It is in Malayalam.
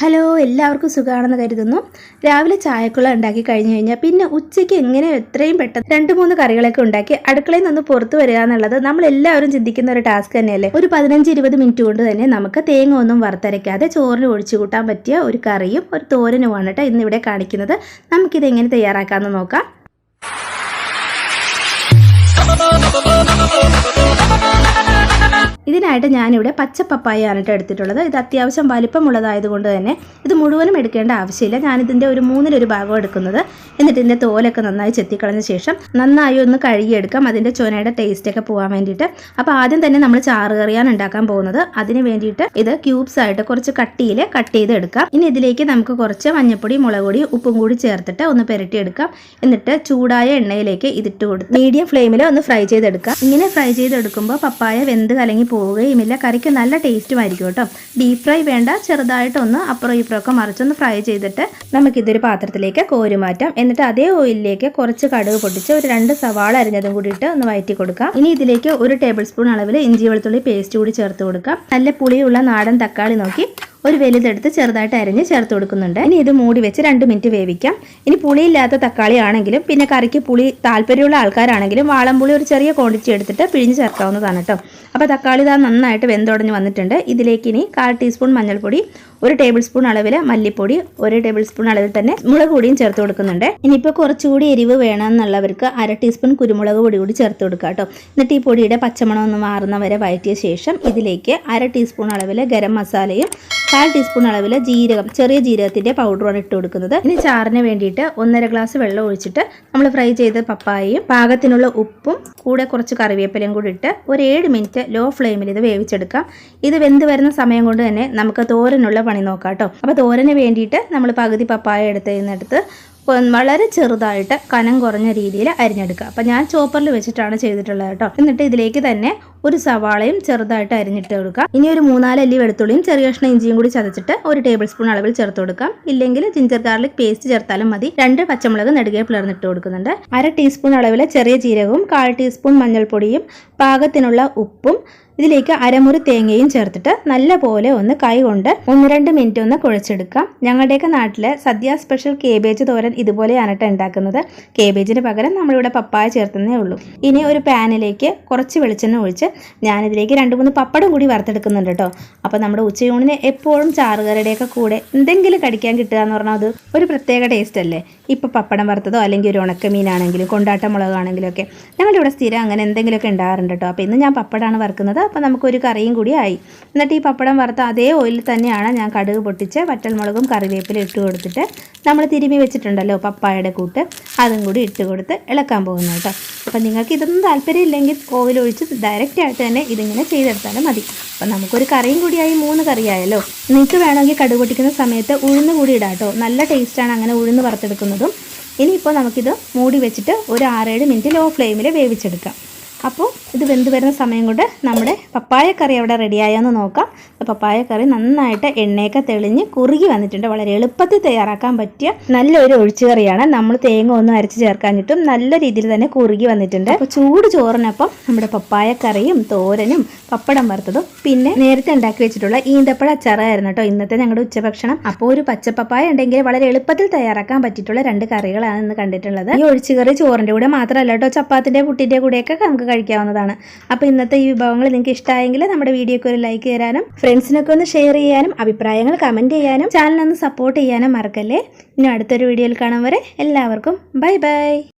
ഹലോ എല്ലാവർക്കും സുഖമാണെന്ന് കരുതുന്നു. രാവിലെ ചായക്കുള്ള ഉണ്ടാക്കി കഴിഞ്ഞു കഴിഞ്ഞാൽ പിന്നെ ഉച്ചയ്ക്ക് എങ്ങനെ എത്രയും പെട്ടെന്ന് രണ്ട് മൂന്ന് കറികളൊക്കെ ഉണ്ടാക്കി അടുക്കളയിൽ നിന്ന് പുറത്തു വരിക എന്നുള്ളത് നമ്മൾ എല്ലാവരും ചിന്തിക്കുന്ന ഒരു ടാസ്ക് തന്നെയല്ലേ? ഒരു പതിനഞ്ച് ഇരുപത് മിനിറ്റ് കൊണ്ട് തന്നെ നമുക്ക് തേങ്ങ ഒന്നും വറുത്തരയ്ക്കാതെ ചോറിന് ഒഴിച്ചു കൂട്ടാൻ പറ്റിയ ഒരു കറിയും ഒരു തോരനുമാണ് കേട്ടോ ഇന്നിവിടെ കാണിക്കുന്നത്. നമുക്കിത് എങ്ങനെ തയ്യാറാക്കാമെന്ന് നോക്കാം. ഇതിനായിട്ട് ഞാനിവിടെ പച്ച പപ്പായാണ് കേട്ടോ എടുത്തിട്ടുള്ളത്. ഇത് അത്യാവശ്യം വലിപ്പമുള്ളതായതുകൊണ്ട് തന്നെ ഇത് മുഴുവനും എടുക്കേണ്ട ആവശ്യമില്ല. ഞാനിതിന്റെ ഒരു മൂന്നിലൊരു ഭാഗം എടുക്കുന്നത്. എന്നിട്ട് ഇതിന്റെ തോലൊക്കെ നന്നായി ചെത്തിക്കളഞ്ഞ ശേഷം നന്നായി ഒന്ന് കഴുകിയെടുക്കാം. അതിന്റെ ചുനയുടെ ടേസ്റ്റൊക്കെ പോകാൻ വേണ്ടിയിട്ട്. അപ്പോൾ ആദ്യം തന്നെ നമ്മൾ ചാറ് കറിയാണ് ഉണ്ടാക്കാൻ പോകുന്നത്. അതിന് വേണ്ടിയിട്ട് ഇത് ക്യൂബ്സ് ആയിട്ട് കുറച്ച് കട്ടിയിൽ കട്ട് ചെയ്ത് എടുക്കാം. ഇനി ഇതിലേക്ക് നമുക്ക് കുറച്ച് മഞ്ഞപ്പൊടി മുളക് പൊടി ഉപ്പും കൂടി ചേർത്തിട്ട് ഒന്ന് പുരട്ടിയെടുക്കാം. എന്നിട്ട് ചൂടായ എണ്ണയിലേക്ക് ഇതിട്ട് കൊടുത്ത് മീഡിയം ഫ്ലെയിമിൽ ഒന്ന് ഫ്രൈ ചെയ്തെടുക്കാം. ഇങ്ങനെ ഫ്രൈ ചെയ്തെടുക്കുമ്പോൾ പപ്പായ വെന്ത് കലങ്ങി പോവുകയുമില്ല. കറിക്ക് നല്ല ടേസ്റ്റും ആയിരിക്കും കേട്ടോ. ഡീപ് ഫ്രൈ വേണ്ട ചെറുതായിട്ടൊന്ന് അപ്പുറം ഇപ്പുറമൊക്കെ മറിച്ചൊന്ന് ഫ്രൈ ചെയ്തിട്ട് നമുക്കിതൊരു പാത്രത്തിലേക്ക് കോരി മാറ്റാം. എന്നിട്ട് അതേ ഓയിലിലേക്ക് കുറച്ച് കടുക് പൊട്ടിച്ച് ഒരു രണ്ട് സവാള അരിഞ്ഞതും കൂടിയിട്ട് ഒന്ന് വയറ്റി കൊടുക്കാം. ഇനി ഇതിലേക്ക് ഒരു ടേബിൾ സ്പൂൺ അളവിൽ ഇഞ്ചി വെളുത്തുള്ളി പേസ്റ്റ് കൂടി ചേർത്ത് കൊടുക്കാം. നല്ല പുളിയുള്ള നാടൻ തക്കാളി നോക്കി. ഒരു വലുതെടുത്ത് ചെറുതായിട്ട് അരിഞ്ഞ് ചേർത്ത് കൊടുക്കുന്നുണ്ട്. ഇനി ഇത് മൂടി വെച്ച് രണ്ട് മിനിറ്റ് വേവിക്കാം. ഇനി പുളിയില്ലാത്ത തക്കാളി ആണെങ്കിലും പിന്നെ കറിക്ക് പുളി താല്പര്യമുള്ള ആൾക്കാരാണെങ്കിലും വാളംപുളി ഒരു ചെറിയ ക്വാണ്ടിറ്റി എടുത്തിട്ട് പിഴിഞ്ഞ് ചേർക്കാവുന്നതാണ് കേട്ടോ. അപ്പോൾ തക്കാളി ഇതാ നന്നായിട്ട് വെന്തുടഞ്ഞ് വന്നിട്ടുണ്ട്. ഇതിലേക്ക് ഇനി കാൽ ടീസ്പൂൺ മഞ്ഞൾപ്പൊടി ഒരു ടേബിൾ സ്പൂൺ അളവിൽ മല്ലിപ്പൊടി ഒരു ടേബിൾ സ്പൂൺ അളവിൽ തന്നെ മുളക് പൊടിയും ചേർത്ത് കൊടുക്കുന്നുണ്ട്. ഇനിയിപ്പോൾ കുറച്ചുകൂടി എരിവ് വേണമെന്നുള്ളവർക്ക് അര ടീസ്പൂൺ കുരുമുളക് പൊടി കൂടി ചേർത്ത് കൊടുക്കുക കേട്ടോ. എന്നിട്ട് ഈ പൊടിയുടെ പച്ചമണം ഒന്ന് മാറുന്ന വരെ വഴറ്റിയ ശേഷം ഇതിലേക്ക് അര ടീസ്പൂൺ അളവിൽ ഗരം മസാലയും കാൽ ടീസ്പൂൺ അളവിൽ ജീരകം ചെറിയ ജീരകത്തിന്റെ പൗഡറാണ് ഇട്ട് കൊടുക്കുന്നത്. ഇനി ചാറിന് വേണ്ടിയിട്ട് ഒന്നര ഗ്ലാസ് വെള്ളം ഒഴിച്ചിട്ട് നമ്മൾ ഫ്രൈ ചെയ്ത പപ്പായയും പാകത്തിനുള്ള ഉപ്പും കൂടെ കുറച്ച് കറിവേപ്പിലയും കൂടി ഇട്ട് ഒരു ഏഴ് മിനിറ്റ് ലോ ഫ്ലെയിമിൽ ഇത് വേവിച്ചെടുക്കാം. ഇത് വെന്ത് വരുന്ന സമയം കൊണ്ട് തന്നെ നമുക്ക് തോരനുള്ള പണി നോക്കാം കേട്ടോ അപ്പോൾ തോരന് വേണ്ടിയിട്ട് നമ്മൾ പകുതി പപ്പായ എടുത്തതിനടുത്ത് വളരെ ചെറുതായിട്ട് കനം കുറഞ്ഞ രീതിയിൽ അരിഞ്ഞെടുക്കുക. അപ്പം ഞാൻ ചോപ്പറിൽ വെച്ചിട്ടാണ് ചെയ്തിട്ടുള്ളത് കേട്ടോ. എന്നിട്ട് ഇതിലേക്ക് തന്നെ ഒരു സവാളയും ചെറുതായിട്ട് അരിഞ്ഞിട്ട് കൊടുക്കുക. ഇനി ഒരു മൂന്നാലല്ലി വെളുത്തുള്ളിയും ചെറിയ കഷ്ണം ഇഞ്ചിയും കൂടി ചതച്ചിട്ട് ഒരു ടേബിൾ സ്പൂൺ അളവിൽ ചേർത്ത് കൊടുക്കാം. ഇല്ലെങ്കിൽ ജിഞ്ചർ ഗാർലിക് പേസ്റ്റ് ചേർത്താലും മതി. രണ്ട് പച്ചമുളക് നെടുകെ പിളർന്നിട്ട് കൊടുക്കുന്നുണ്ട്. അര ടീസ്പൂൺ അളവിൽ ചെറിയ ജീരകവും കാൽ ടീസ്പൂൺ മഞ്ഞൾപ്പൊടിയും പാകത്തിനുള്ള ഉപ്പും ഇതിലേക്ക് അരമുറി തേങ്ങയും ചേർത്തിട്ട് നല്ല പോലെ ഒന്ന് കൈകൊണ്ട് ഒന്ന് രണ്ട് മിനിറ്റ് ഒന്ന് കുഴച്ചെടുക്കാം. ഞങ്ങളുടെയൊക്കെ നാട്ടിലെ സദ്യ സ്പെഷ്യൽ കേബേജ് തോരൻ ഇതുപോലെയാണ് കേട്ടോ ഉണ്ടാക്കുന്നത്. കേബേജിന് പകരം നമ്മളിവിടെ പപ്പായ ചേർത്തുന്നേ ഉള്ളൂ. ഇനി ഒരു പാനിലേക്ക് കുറച്ച് വെളിച്ചെണ്ണ ഒഴിച്ച് ഞാനിതിലേക്ക് രണ്ട് മൂന്ന് പപ്പടം കൂടി വറുത്തെടുക്കുന്നുണ്ട് കേട്ടോ അപ്പോൾ നമ്മുടെ ഉച്ചയൂണിന് എപ്പോഴും ചാറുകറിയുടെയൊക്കെ കൂടെ എന്തെങ്കിലും കടിക്കാൻ കിട്ടുക എന്ന് പറഞ്ഞാൽ അത് ഒരു പ്രത്യേക ടേസ്റ്റ് അല്ലേ? ഇപ്പോൾ പപ്പടം വറുത്തതോ അല്ലെങ്കിൽ ഒരു ഉണക്കമീനാണെങ്കിലും കൊണ്ടാട്ട മുളകാണെങ്കിലും ഒക്കെ ഞങ്ങളുടെ ഇവിടെ സ്ഥിരം അങ്ങനെ എന്തെങ്കിലുമൊക്കെ ഉണ്ടാകാറുണ്ട് കേട്ടോ അപ്പോൾ ഇന്ന് ഞാൻ പപ്പടമാണ് വറുക്കുന്നത്. അപ്പോൾ നമുക്കൊരു കറിയും കൂടി ആയി. എന്നിട്ട് ഈ പപ്പടം വറുത്ത അതേ ഓയിലിൽ തന്നെയാണ് ഞാൻ കടുക് പൊട്ടിച്ച് വറ്റൽമുളകും കറിവേപ്പിലും ഇട്ട് കൊടുത്തിട്ട് നമ്മൾ തിരുമ്മി വെച്ചിട്ടുണ്ടല്ലോ പപ്പായയുടെ കൂട്ട്. അതും കൂടി ഇട്ട് കൊടുത്ത് ഇളക്കാൻ പോകുന്നു കേട്ടോ. അപ്പോൾ നിങ്ങൾക്ക് ഇതൊന്നും താല്പര്യമില്ലെങ്കിൽ ഓയിലൊഴിച്ച് ഡയറക്റ്റ് ആയിട്ട് തന്നെ ഇതിങ്ങനെ ചെയ്തെടുത്താലും മതി. അപ്പം നമുക്കൊരു കറിയും കൂടിയായി മൂന്ന് കറിയായല്ലോ നിങ്ങൾക്ക് വേണമെങ്കിൽ കടുക് പൊട്ടിക്കുന്ന സമയത്ത് ഉഴുന്ന് കൂടി ഇടാം കേട്ടോ. നല്ല ടേസ്റ്റാണ് അങ്ങനെ ഉഴുന്ന് വറുത്തെടുക്കുന്നതും. ഇനിയിപ്പോൾ നമുക്കിത് മൂടി വെച്ചിട്ട് ഒരു ആറേഴ് മിനിറ്റ് ലോ ഫ്ലെയിമിൽ വേവിച്ചെടുക്കാം. അപ്പോൾ ഇത് വെന്ത് വരുന്ന സമയം കൊണ്ട് നമ്മുടെ പപ്പായ കറി അവിടെ റെഡിയായെന്ന് നോക്കാം. പപ്പായ കറി നന്നായിട്ട് എണ്ണയൊക്കെ തെളിഞ്ഞ് കുറുകി വന്നിട്ടുണ്ട്. വളരെ എളുപ്പത്തിൽ തയ്യാറാക്കാൻ പറ്റിയ നല്ലൊരു ഒഴിച്ചുകറിയാണ് നമ്മൾ തേങ്ങ ഒന്നും അരച്ച് ചേർക്കാനിട്ടും നല്ല രീതിയിൽ തന്നെ കുറുകി വന്നിട്ടുണ്ട്. അപ്പോൾ ചൂട് ചോറിനൊപ്പം നമ്മുടെ പപ്പായ കറിയും തോരനും പപ്പടം വറുത്തതും പിന്നെ നേരത്തെ ഉണ്ടാക്കി വെച്ചിട്ടുള്ള ഈന്തപ്പഴ അച്ചാറായിരുന്നു കേട്ടോ ഇന്നത്തെ ഞങ്ങളുടെ ഉച്ചഭക്ഷണം. അപ്പോൾ ഒരു പച്ചപ്പപ്പായ ഉണ്ടെങ്കിൽ വളരെ എളുപ്പത്തിൽ തയ്യാറാക്കാൻ പറ്റിയിട്ടുള്ള രണ്ട് കറികളാണ് ഇന്ന് കണ്ടിട്ടുള്ളത്. ഈ ഒഴിച്ചുകറി ചോറിന്റെ കൂടെ മാത്രമല്ല കേട്ടോ ചപ്പാത്തിന്റെ പുട്ടിന്റെ കൂടെയൊക്കെ നമുക്ക് കഴിക്കാവുന്നതാണ്. അപ്പോൾ ഇന്നത്തെ ഈ വിഭവങ്ങൾ നിങ്ങൾക്ക് ഇഷ്ടമായെങ്കിൽ നമ്മുടെ വീഡിയോക്ക് ഒരു ലൈക്ക് തരാനും ഫ്രണ്ട്സിനൊക്കെ ഒന്ന് ഷെയർ ചെയ്യാനും അഭിപ്രായങ്ങൾ കമന്റ് ചെയ്യാനും ചാനലൊന്ന് സപ്പോർട്ട് ചെയ്യാനും മറക്കല്ലേ. ഇനി അടുത്തൊരു വീഡിയോയിൽ കാണാൻ വരെ എല്ലാവർക്കും ബൈ ബൈ